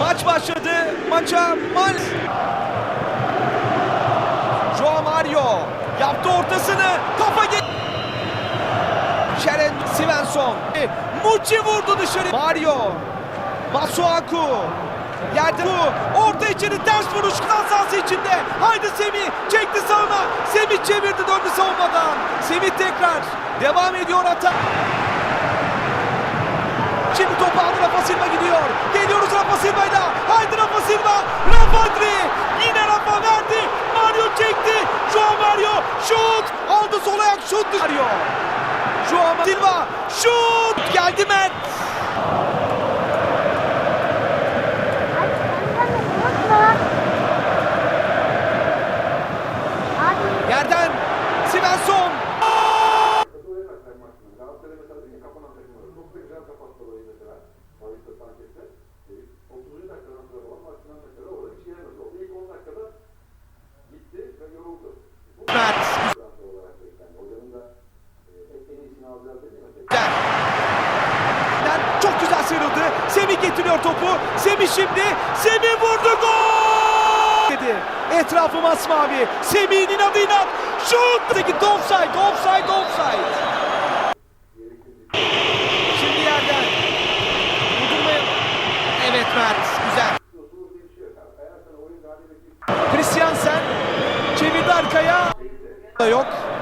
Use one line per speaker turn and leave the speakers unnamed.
Maç başladı. Maça mal. Joao Mario yaptı ortasını. Kafa ge Şeren Svensson. Muçi vurdu dışarı. Mario. Masuaku. Yerde bu. Orta içeri ters vuruş. Kansası içinde. Haydi Semih. Çekti sağına. Semih çevirdi döndü savunmadan. Semih tekrar. Devam ediyor ata. Şimdi topu aldı Rafa gidiyor. Silva'yla. Haydi Rafa Silva. Rafa Adri. Yine Rafa verdi. Mario çekti. Joao Mario. Şut. Aldı sol ayak şut. Mario. Joao Silva. Şut. Geldi Mert. Yerden Svensson.
Galatasaray mesela değil mi kapanan takım var. Çok da güzel kapattı orayı mesela. Paris'te Sanket'te. E,
Güzel. Çok güzel sıyrıldı. Semih getiriyor topu. Semih şimdi. Semih vurdu gol! Dedi. Etrafı masmavi. Semih'in inadı inat. Şut! Peki offside, offside, offside. Şimdi yerden. Vurdurmaya. Evet Mert. Güzel.
Yosunuz
yok.